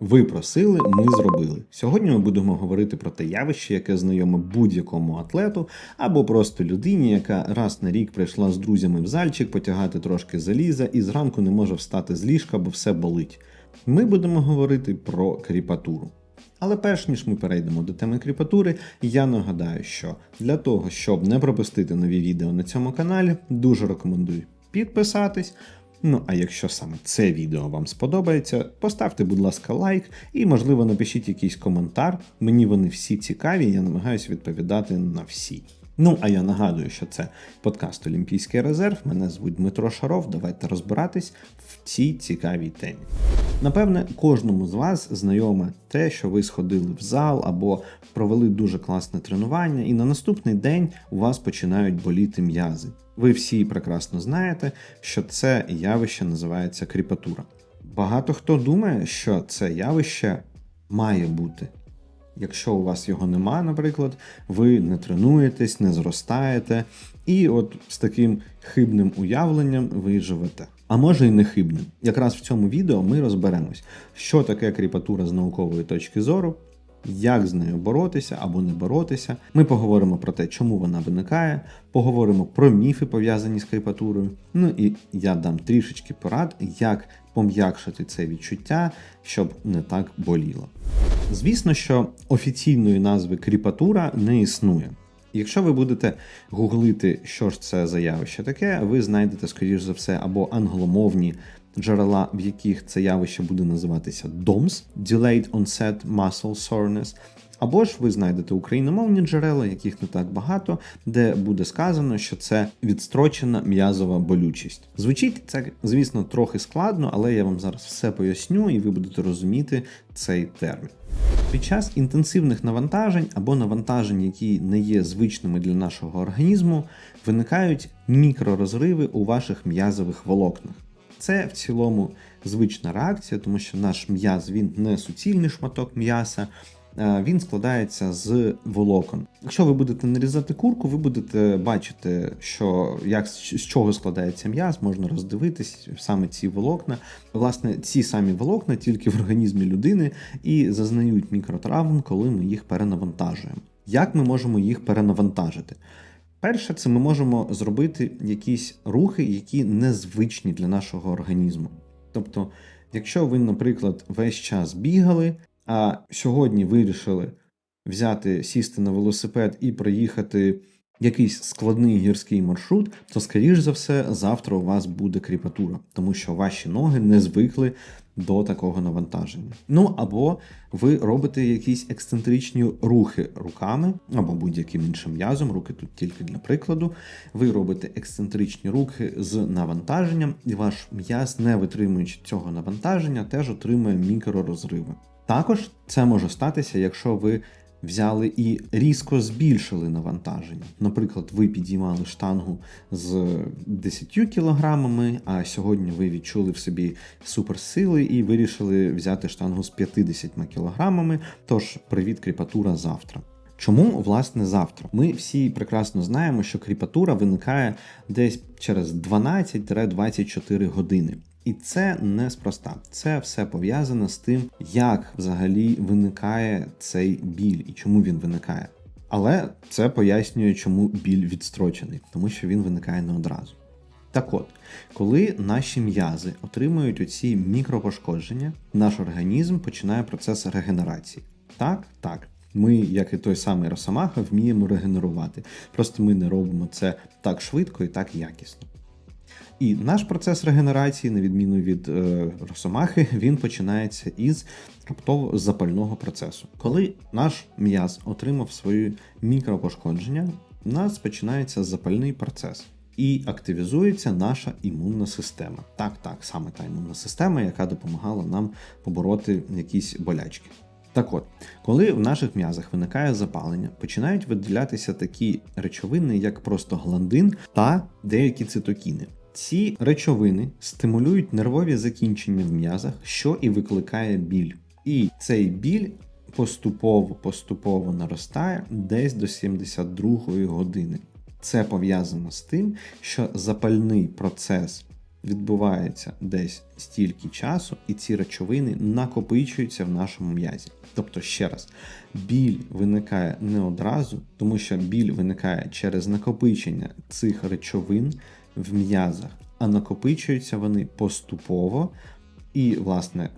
Ви просили, ми зробили. Сьогодні ми будемо говорити про те явище, яке знайоме будь-якому атлету або просто людині, яка раз на рік прийшла з друзями в зальчик потягати трошки заліза і зранку не може встати з ліжка, бо все болить. Ми будемо говорити про кріпатуру. Але перш ніж ми перейдемо до теми кріпатури, я нагадаю, що для того, щоб не пропустити нові відео на цьому каналі, дуже рекомендую підписатись. Ну а якщо саме це відео вам сподобається, поставте, будь ласка, лайк і, можливо, напишіть якийсь коментар. Мені вони всі цікаві, я намагаюся відповідати на всі. Ну, а я нагадую, що це подкаст Олімпійський резерв. Мене звуть Дмитро Шаров. Давайте розбиратись в цій цікавій темі. Напевне, кожному з вас знайоме те, що ви сходили в зал або провели дуже класне тренування, і на наступний день у вас починають боліти м'язи. Ви всі прекрасно знаєте, що це явище називається кріпатура. Багато хто думає, що це явище має бути. Якщо у вас його нема, наприклад, ви не тренуєтесь, не зростаєте, і от з таким хибним уявленням ви живете. А може і не хибним. Якраз в цьому відео ми розберемось, що таке кріпатура з наукової точки зору, як з нею боротися або не боротися. Ми поговоримо про те, чому вона виникає, поговоримо про міфи, пов'язані з кріпатурою. Ну і я дам трішечки порад, як пом'якшити це відчуття, щоб не так боліло. Звісно, що офіційної назви кріпатура не існує. Якщо ви будете гуглити, що ж це за явище таке, ви знайдете, скоріш за все, або англомовні джерела, в яких це явище буде називатися DOMS – Delayed Onset Muscle Soreness, або ж ви знайдете україномовні джерела, яких не так багато, де буде сказано, що це відстрочена м'язова болючість. Звучить це, звісно, трохи складно, але я вам зараз все поясню, і ви будете розуміти цей термін. Під час інтенсивних навантажень або навантажень, які не є звичними для нашого організму, виникають мікророзриви у ваших м'язових волокнах. Це в цілому звична реакція, тому що наш м'яз він не суцільний шматок м'яса, він складається з волокон. Якщо ви будете нарізати курку, ви будете бачити, що як з чого складається м'яз, можна роздивитись саме ці волокна. Власне, ці самі волокна тільки в організмі людини і зазнають мікротравм, коли ми їх перенавантажуємо. Як ми можемо їх перенавантажити? Перше, це ми можемо зробити якісь рухи, які незвичні для нашого організму. Тобто, якщо ви, наприклад, весь час бігали, а сьогодні вирішили взяти, сісти на велосипед і проїхати якийсь складний гірський маршрут, то, скоріш за все, завтра у вас буде кріпатура, тому що ваші ноги не звикли до такого навантаження. Ну або ви робите якісь ексцентричні рухи руками, або будь-яким іншим м'язом, руки тут тільки для прикладу. Ви робите ексцентричні рухи з навантаженням, і ваш м'яз, не витримуючи цього навантаження, теж отримує мікророзриви. Також це може статися, якщо ви взяли і різко збільшили навантаження. Наприклад, ви підіймали штангу з 10 кілограмами, а сьогодні ви відчули в собі суперсили і вирішили взяти штангу з 50 кілограмами. Тож привіт, кріпатура завтра. Чому власне завтра? Ми всі прекрасно знаємо, що кріпатура виникає десь через 12-24 години. І це неспроста. Це все пов'язано з тим, як взагалі виникає цей біль і чому він виникає. Але це пояснює, чому біль відстрочений, тому що він виникає не одразу. Так от, коли наші м'язи отримують оці мікропошкодження, наш організм починає процес регенерації. Так, так. Ми, як і той самий Росомаха, вміємо регенерувати. Просто ми не робимо це так швидко і так якісно. І наш процес регенерації, на відміну від е, росомахи, він починається із раптово запального процесу. Коли наш м'яз отримав свої мікропошкодження, у нас починається запальний процес. І активізується наша імунна система. Так, так, саме та імунна система, яка допомагала нам побороти якісь болячки. Так от, коли в наших м'язах виникає запалення, починають виділятися такі речовини, як просто гландин та деякі цитокіни. Ці речовини стимулюють нервові закінчення в м'язах, що і викликає біль. І цей біль поступово-поступово наростає десь до 72-ї години. Це пов'язано з тим, що запальний процес відбувається десь стільки часу, і ці речовини накопичуються в нашому м'язі. Тобто, ще раз, біль виникає не одразу, тому що біль виникає через накопичення цих речовин в м'язах, а накопичуються вони поступово, і, власне,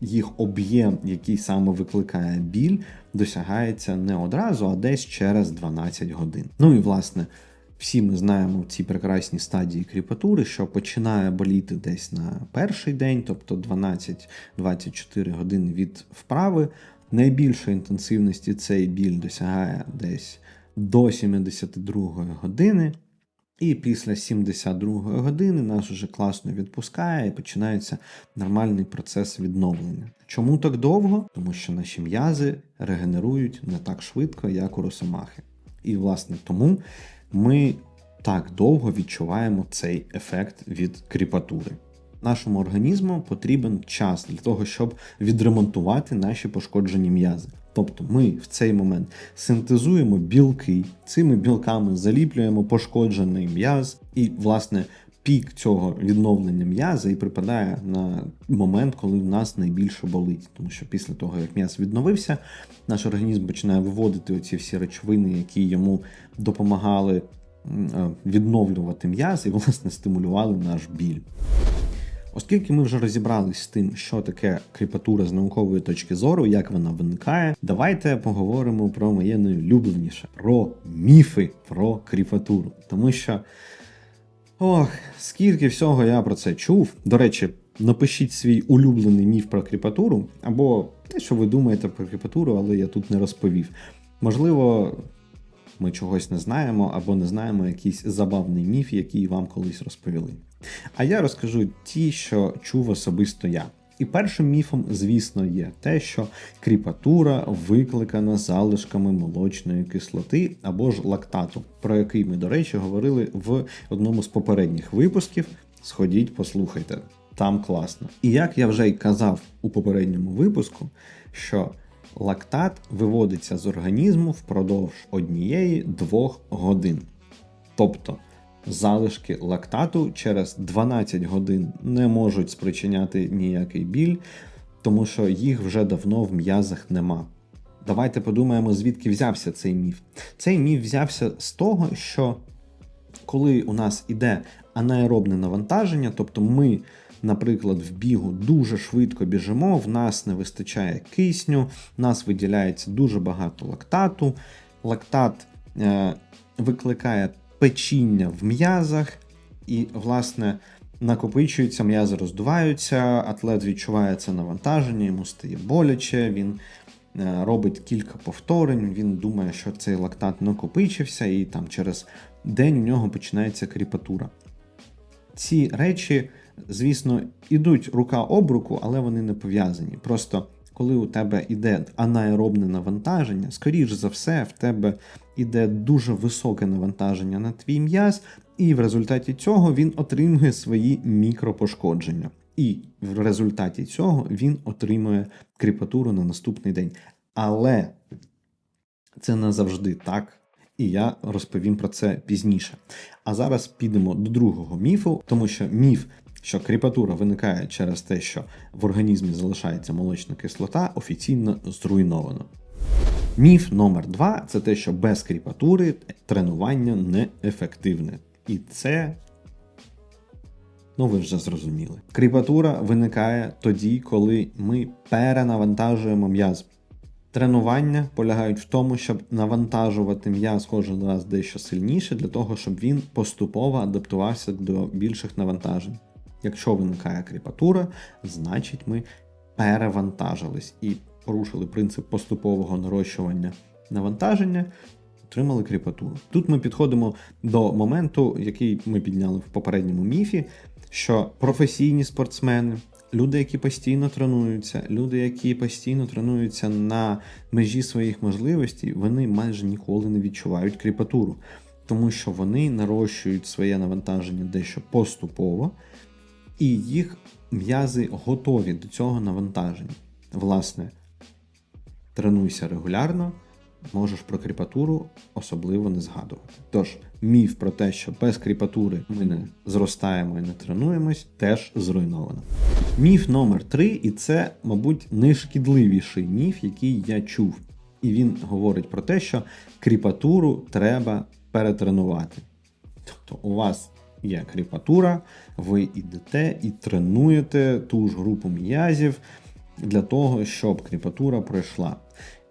їх об'єм, який саме викликає біль, досягається не одразу, а десь через 12 годин. Ну і власне. Всі ми знаємо ці прекрасні стадії кріпатури, що починає боліти десь на перший день, тобто 12-24 години від вправи. Найбільшої інтенсивності цей біль досягає десь до 72 години. І після 72-ї години нас уже класно відпускає і починається нормальний процес відновлення. Чому так довго? Тому що наші м'язи регенерують не так швидко, як у росомахи. І, власне, тому ми так довго відчуваємо цей ефект від кріпатури. Нашому організму потрібен час для того, щоб відремонтувати наші пошкоджені м'язи. Тобто ми в цей момент синтезуємо білки, цими білками заліплюємо пошкоджений м'яз, і, власне, пік цього відновлення м'яза і припадає на момент, коли в нас найбільше болить. Тому що після того, як м'яз відновився, наш організм починає виводити оці всі речовини, які йому допомагали е, відновлювати м'яз і, власне, стимулювали наш біль. Оскільки ми вже розібрались з тим, що таке кріпатура з наукової точки зору, як вона виникає, давайте поговоримо про моє найулюбленіше про міфи про кріпатуру. Тому що ох, скільки всього я про це чув. До речі, напишіть свій улюблений міф про кріпатуру, або те, що ви думаєте про кріпатуру, але я тут не розповів. Можливо. Ми чогось не знаємо або не знаємо якийсь забавний міф, який вам колись розповіли. А я розкажу ті, що чув особисто я. І першим міфом, звісно, є те, що кріпатура викликана залишками молочної кислоти або ж лактату, про який ми, до речі, говорили в одному з попередніх випусків. Сходіть, послухайте, там класно. І як я вже й казав у попередньому випуску, що лактат виводиться з організму впродовж однієї-двох годин. Тобто залишки лактату через 12 годин не можуть спричиняти ніякий біль, тому що їх вже давно в м'язах нема. Давайте подумаємо, звідки взявся цей міф. Цей міф взявся з того, що коли у нас іде анаеробне навантаження, тобто ми, наприклад, в бігу дуже швидко біжимо, в нас не вистачає кисню, в нас виділяється дуже багато лактату. Лактат е, викликає печіння в м'язах, і, власне, накопичуються, м'язи роздуваються, атлет відчуває це навантаження, йому стає боляче, він е, робить кілька повторень, він думає, що цей лактат накопичився, і там через день у нього починається кріпатура. Ці речі, звісно, ідуть рука об руку, але вони не пов'язані. Просто коли у тебе йде анаеробне навантаження, скоріш за все, в тебе іде дуже високе навантаження на твій м'яз, і в результаті цього він отримує свої мікропошкодження. І в результаті цього він отримує кріпатуру на наступний день. Але це не завжди так. І я розповім про це пізніше. А зараз підемо до другого міфу, тому що міф що кріпатура виникає через те, що в організмі залишається молочна кислота, офіційно зруйновано. Міф номер два це те, що без кріпатури тренування неефективне. І це, ну ви вже зрозуміли. Кріпатура виникає тоді, коли ми перенавантажуємо м'яз. Тренування полягають в тому, щоб навантажувати м'яз кожен раз дещо сильніше, для того, щоб він поступово адаптувався до більших навантажень. Якщо виникає кріпатура, значить ми перевантажились і порушили принцип поступового нарощування навантаження, отримали кріпатуру. Тут ми підходимо до моменту, який ми підняли в попередньому міфі, що професійні спортсмени. Люди, які постійно тренуються, люди, які постійно тренуються на межі своїх можливостей, вони майже ніколи не відчувають кріпатуру, тому що вони нарощують своє навантаження дещо поступово, і їх м'язи готові до цього навантаження. Власне, тренуйся регулярно, можеш про кріпатуру особливо не згадувати. Тож, міф про те, що без кріпатури ми не зростаємо і не тренуємось, теж зруйновано. Міф номер три, і це, мабуть, найшкідливіший міф, який я чув. І він говорить про те, що кріпатуру треба перетренувати. Тобто у вас є кріпатура, ви йдете і тренуєте ту ж групу м'язів для того, щоб кріпатура пройшла.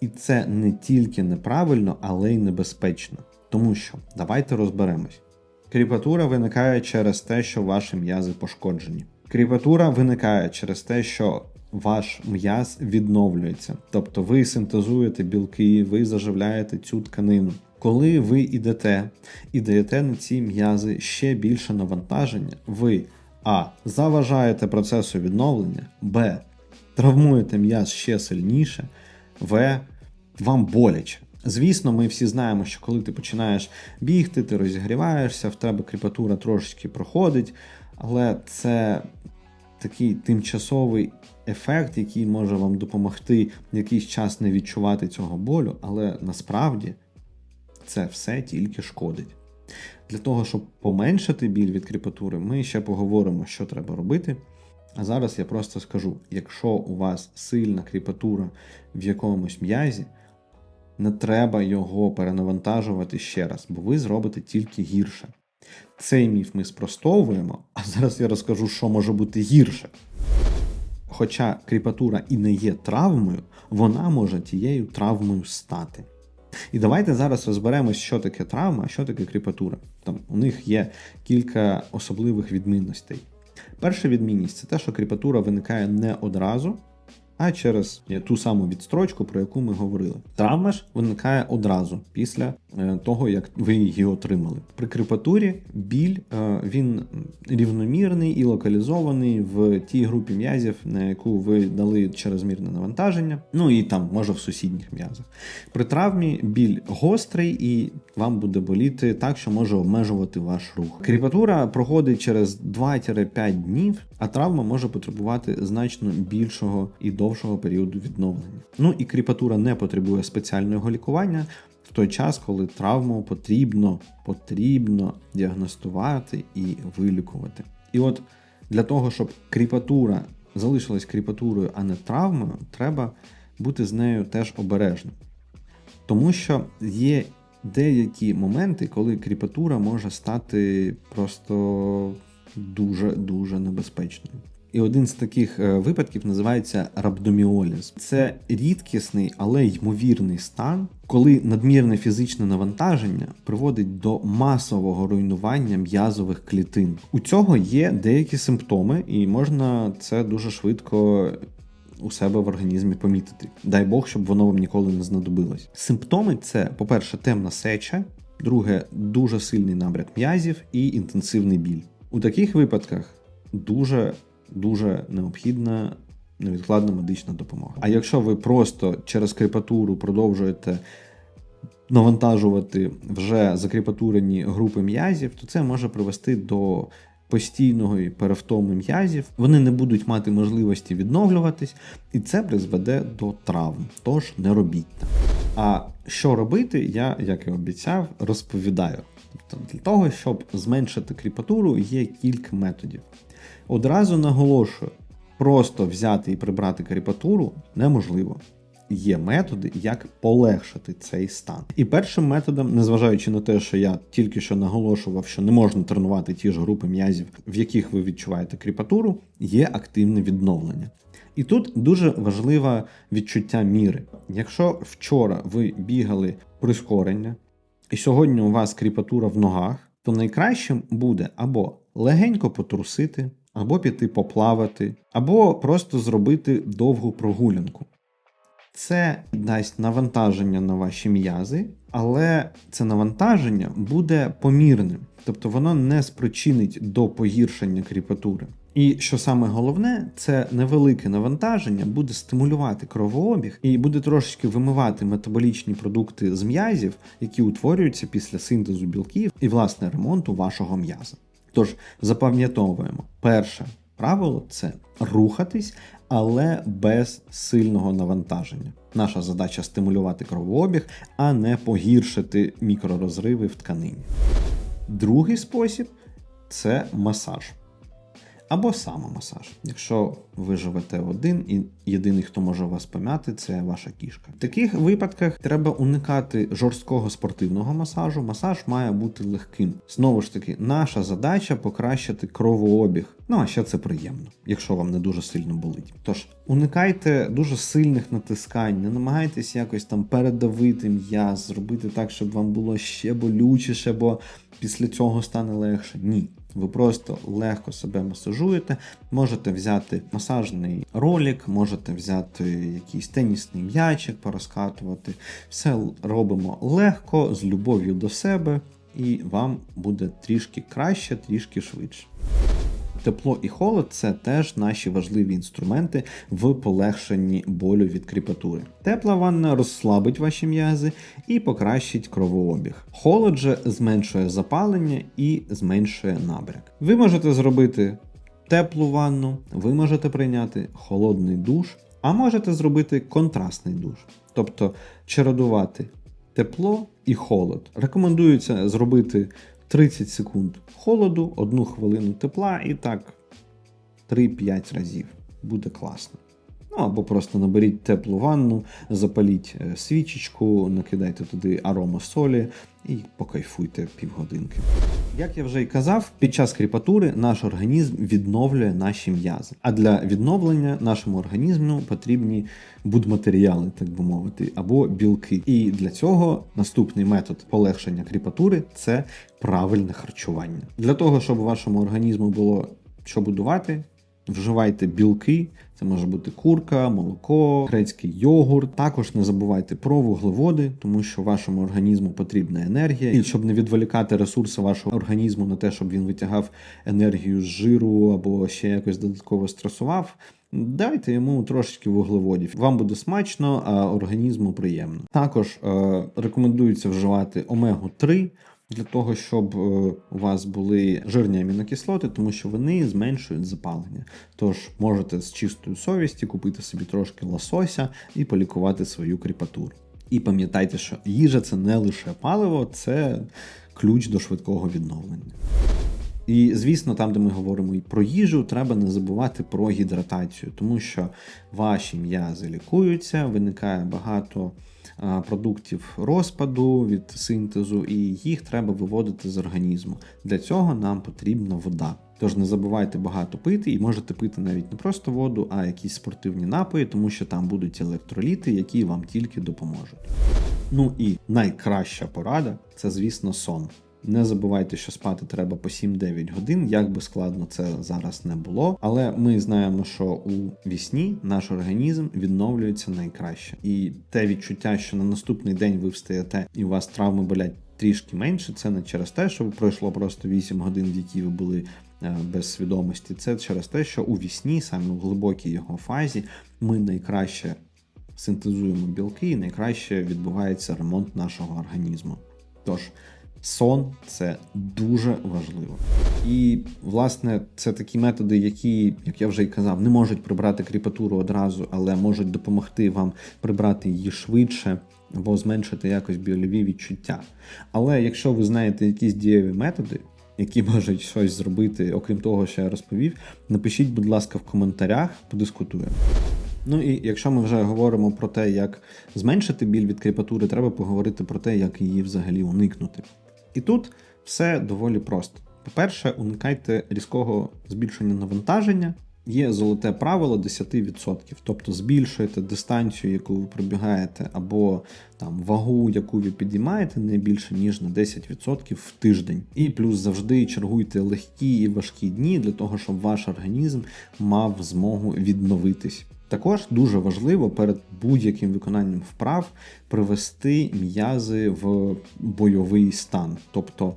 І це не тільки неправильно, але й небезпечно. Тому що давайте розберемось. Кріпатура виникає через те, що ваші м'язи пошкоджені. Кріпатура виникає через те, що ваш м'яз відновлюється. Тобто ви синтезуєте білки, ви заживляєте цю тканину. Коли ви йдете і даєте на ці м'язи ще більше навантаження, ви а. Заважаєте процесу відновлення, б. Травмуєте м'яз ще сильніше, в. Вам боляче. Звісно, ми всі знаємо, що коли ти починаєш бігти, ти розігріваєшся, в тебе кріпатура трошечки проходить, але це такий тимчасовий ефект, який може вам допомогти якийсь час не відчувати цього болю, але насправді це все тільки шкодить. Для того, щоб поменшити біль від кріпатури, ми ще поговоримо, що треба робити. А зараз я просто скажу: якщо у вас сильна кріпатура в якомусь м'язі, не треба його перенавантажувати ще раз, бо ви зробите тільки гірше. Цей міф ми спростовуємо, а зараз я розкажу, що може бути гірше. Хоча кріпатура і не є травмою, вона може тією травмою стати. І давайте зараз розберемось, що таке травма, що таке кріпатура. Там у них є кілька особливих відмінностей. Перша відмінність це те, що кріпатура виникає не одразу, а через ту саму відстрочку, про яку ми говорили. Травма ж виникає одразу після е, того, як ви її отримали. При кріпатурі біль е, він рівномірний і локалізований в тій групі м'язів, на яку ви дали чрезмірне навантаження, ну і там, може, в сусідніх м'язах. При травмі біль гострий і вам буде боліти так, що може обмежувати ваш рух. Кріпатура проходить через 2-5 днів, а травма може потребувати значно більшого і довшого періоду відновлення. Ну і кріпатура не потребує спеціального лікування. В той час, коли травму потрібно потрібно діагностувати і вилікувати. І от для того, щоб кріпатура залишилась кріпатурою, а не травмою, треба бути з нею теж обережним. Тому що є деякі моменти, коли кріпатура може стати просто дуже-дуже небезпечною. І один з таких е, випадків називається рабдоміоліз. Це рідкісний, але ймовірний стан, коли надмірне фізичне навантаження приводить до масового руйнування м'язових клітин. У цього є деякі симптоми, і можна це дуже швидко. У себе в організмі помітити. Дай Бог, щоб воно вам ніколи не знадобилось. Симптоми це, по-перше, темна сеча, друге, дуже сильний набряк м'язів і інтенсивний біль. У таких випадках дуже дуже необхідна невідкладна медична допомога. А якщо ви просто через кріпатуру продовжуєте навантажувати вже закріпатурені групи м'язів, то це може привести до постійного перевтому м'язів, вони не будуть мати можливості відновлюватись, і це призведе до травм. Тож не робіть так. А що робити, я, як і обіцяв, розповідаю. Тобто для того, щоб зменшити кріпатуру, є кілька методів. Одразу наголошую, просто взяти і прибрати кріпатуру неможливо. Є методи, як полегшити цей стан. І першим методом, незважаючи на те, що я тільки що наголошував, що не можна тренувати ті ж групи м'язів, в яких ви відчуваєте кріпатуру, є активне відновлення. І тут дуже важливе відчуття міри. Якщо вчора ви бігали прискорення, і сьогодні у вас кріпатура в ногах, то найкращим буде або легенько потрусити, або піти поплавати, або просто зробити довгу прогулянку. Це дасть навантаження на ваші м'язи, але це навантаження буде помірним, тобто воно не спричинить до погіршення кріпатури. І що саме головне, це невелике навантаження буде стимулювати кровообіг і буде трошечки вимивати метаболічні продукти з м'язів, які утворюються після синтезу білків і власне ремонту вашого м'яза. Тож запам'ятовуємо, перше правило це рухатись, але без сильного навантаження. Наша задача стимулювати кровообіг, а не погіршити мікророзриви в тканині. Другий спосіб це масаж. Або самомасаж. Якщо ви живете один і єдиний, хто може вас пом'яти, це ваша кішка. В таких випадках треба уникати жорсткого спортивного масажу. Масаж має бути легким. Знову ж таки, наша задача покращити кровообіг. Ну а ще це приємно, якщо вам не дуже сильно болить. Тож уникайте дуже сильних натискань, не намагайтесь якось там передавити м'яз, зробити так, щоб вам було ще болючіше, бо після цього стане легше. Ні. Ви просто легко себе масажуєте, можете взяти масажний ролик, можете взяти якийсь тенісний м'ячик, порозкатувати. Все робимо легко, з любов'ю до себе, і вам буде трішки краще, трішки швидше. Тепло і холод це теж наші важливі інструменти в полегшенні болю від кріпатури. Тепла ванна розслабить ваші м'язи і покращить кровообіг. Холод же зменшує запалення і зменшує набряк. Ви можете зробити теплу ванну, ви можете прийняти холодний душ, а можете зробити контрастний душ, тобто чередувати тепло і холод. Рекомендується зробити 30 секунд холоду, 1 хвилину тепла і так 3-5 разів. Буде класно. Ну або просто наберіть теплу ванну, запаліть е, свічечку, накидайте туди арома солі і покайфуйте півгодинки. Як я вже й казав, під час кріпатури наш організм відновлює наші м'язи. А для відновлення нашому організму потрібні будматеріали, так би мовити, або білки. І для цього наступний метод полегшення кріпатури це правильне харчування. Для того, щоб вашому організму було що будувати, вживайте білки. Це може бути курка, молоко, грецький йогурт. Також не забувайте про вуглеводи, тому що вашому організму потрібна енергія. І щоб не відволікати ресурси вашого організму на те, щоб він витягав енергію з жиру або ще якось додатково стресував. Дайте йому трошечки вуглеводів. Вам буде смачно, а організму приємно. Також е, рекомендується вживати омегу 3 для того, щоб е, у вас були жирні амінокислоти, тому що вони зменшують запалення. Тож можете з чистою совісті купити собі трошки лосося і полікувати свою кріпатуру. І пам'ятайте, що їжа це не лише паливо, це ключ до швидкого відновлення. І, звісно, там, де ми говоримо і про їжу, треба не забувати про гідратацію, тому що ваші м'язи лікуються, виникає багато продуктів розпаду від синтезу, і їх треба виводити з організму. Для цього нам потрібна вода. Тож не забувайте багато пити, і можете пити навіть не просто воду, а якісь спортивні напої, тому що там будуть електроліти, які вам тільки допоможуть. Ну і найкраща порада це, звісно, сон. Не забувайте, що спати треба по 7-9 годин, як би складно це зараз не було. Але ми знаємо, що у вісні наш організм відновлюється найкраще. І те відчуття, що на наступний день ви встаєте і у вас травми болять трішки менше, це не через те, що пройшло просто 8 годин, в які ви були е, без свідомості. Це через те, що у вісні, саме у глибокій його фазі, ми найкраще синтезуємо білки і найкраще відбувається ремонт нашого організму. Тож. Сон це дуже важливо. І, власне, це такі методи, які, як я вже й казав, не можуть прибрати кріпатуру одразу, але можуть допомогти вам прибрати її швидше або зменшити якось больові відчуття. Але якщо ви знаєте якісь дієві методи, які можуть щось зробити, окрім того, що я розповів, напишіть, будь ласка, в коментарях, подискутуємо. Ну і якщо ми вже говоримо про те, як зменшити біль від кріпатури, треба поговорити про те, як її взагалі уникнути. І тут все доволі просто. По-перше, уникайте різкого збільшення навантаження. Є золоте правило 10%, тобто збільшуєте дистанцію, яку ви пробігаєте, або там вагу, яку ви підіймаєте, не більше ніж на 10% в тиждень. І плюс завжди чергуйте легкі і важкі дні для того, щоб ваш організм мав змогу відновитись. Також дуже важливо перед будь-яким виконанням вправ привести м'язи в бойовий стан. Тобто,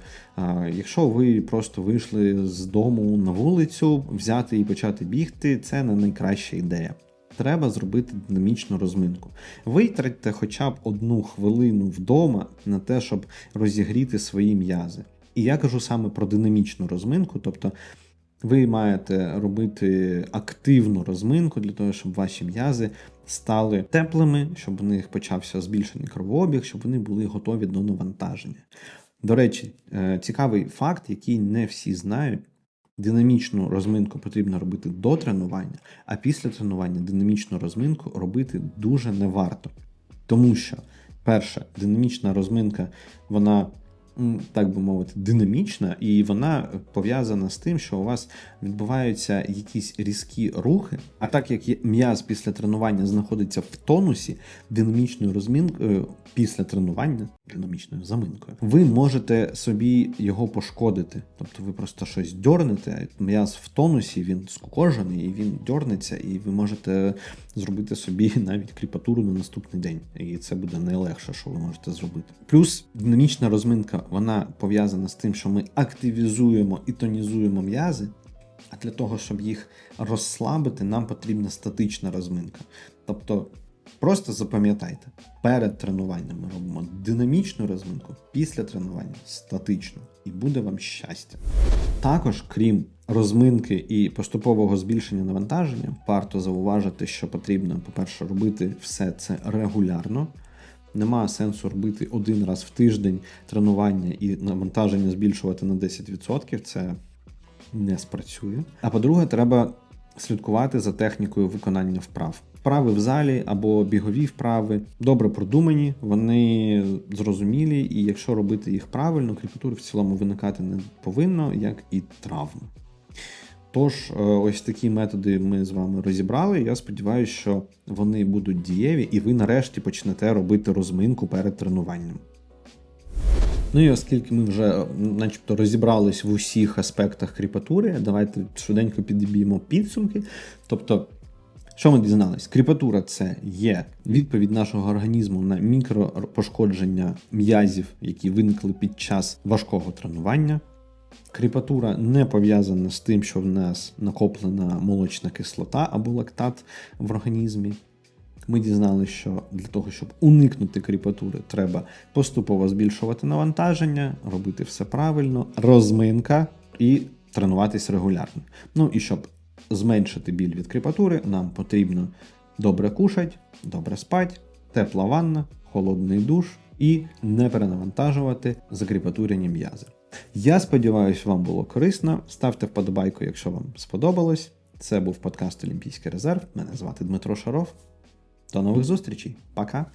якщо ви просто вийшли з дому на вулицю, взяти і почати бігти, це не найкраща ідея. Треба зробити динамічну розминку. Витратьте хоча б одну хвилину вдома на те, щоб розігріти свої м'язи. І я кажу саме про динамічну розминку, тобто Ви маєте робити активну розминку для того, щоб ваші м'язи стали теплими, щоб у них почався збільшений кровообіг, щоб вони були готові до навантаження. До речі, е, цікавий факт, який не всі знають. Динамічну розминку потрібно робити до тренування, а після тренування динамічну розминку робити дуже не варто. Тому що, перше, динамічна розминка, вона, так би мовити, динамічна, і вона пов'язана з тим, що у вас відбуваються якісь різкі рухи. А так як м'яз після тренування знаходиться в тонусі, динамічною розминкою після тренування, динамічною заминкою, ви можете собі його пошкодити. Тобто ви просто щось дьорнете, м'яз в тонусі, він скукожений, і він дьорнеться, і ви можете зробити собі навіть кріпатуру на наступний день. І це буде найлегше, що ви можете зробити. Плюс динамічна розминка вона пов'язана з тим, що ми активізуємо і тонізуємо м'язи. А для того, щоб їх розслабити, нам потрібна статична розминка. Тобто, просто запам'ятайте, перед тренуванням ми робимо динамічну розминку, після тренування статичну, і буде вам щастя. Також, крім розминки і поступового збільшення навантаження, варто зауважити, що потрібно, по-перше, робити все це регулярно. Нема сенсу робити один раз в тиждень тренування і навантаження збільшувати на 10%. Це не спрацює. А по-друге, треба слідкувати за технікою виконання вправ. Вправи в залі або бігові вправи добре продумані, вони зрозумілі, і якщо робити їх правильно, кріпатури в цілому виникати не повинно, як і травми. Тож, е, ось такі методи ми з вами розібрали. Я сподіваюся, що вони будуть дієві, і ви нарешті почнете робити розминку перед тренуванням. Ну і оскільки ми вже е, начебто розібрались в усіх аспектах кріпатури, давайте швиденько підіб'ємо підсумки. Тобто, що ми дізнались? Кріпатура це є відповідь нашого організму на мікропошкодження м'язів, які виникли під час важкого тренування. Кріпатура не пов'язана з тим, що в нас накоплена молочна кислота або лактат в організмі. Ми дізналися, що для того, щоб уникнути кріпатури, треба поступово збільшувати навантаження, робити все правильно, розминка і тренуватись регулярно. Ну і щоб зменшити біль від кріпатури, нам потрібно добре кушати, добре спати, тепла ванна, холодний душ і не перенавантажувати закріпатурені м'язи. Я сподіваюся, вам було корисно. Ставте вподобайку, якщо вам сподобалось. Це був подкаст Олімпійський резерв. Мене звати Дмитро Шаров. До нових зустрічей. Пока!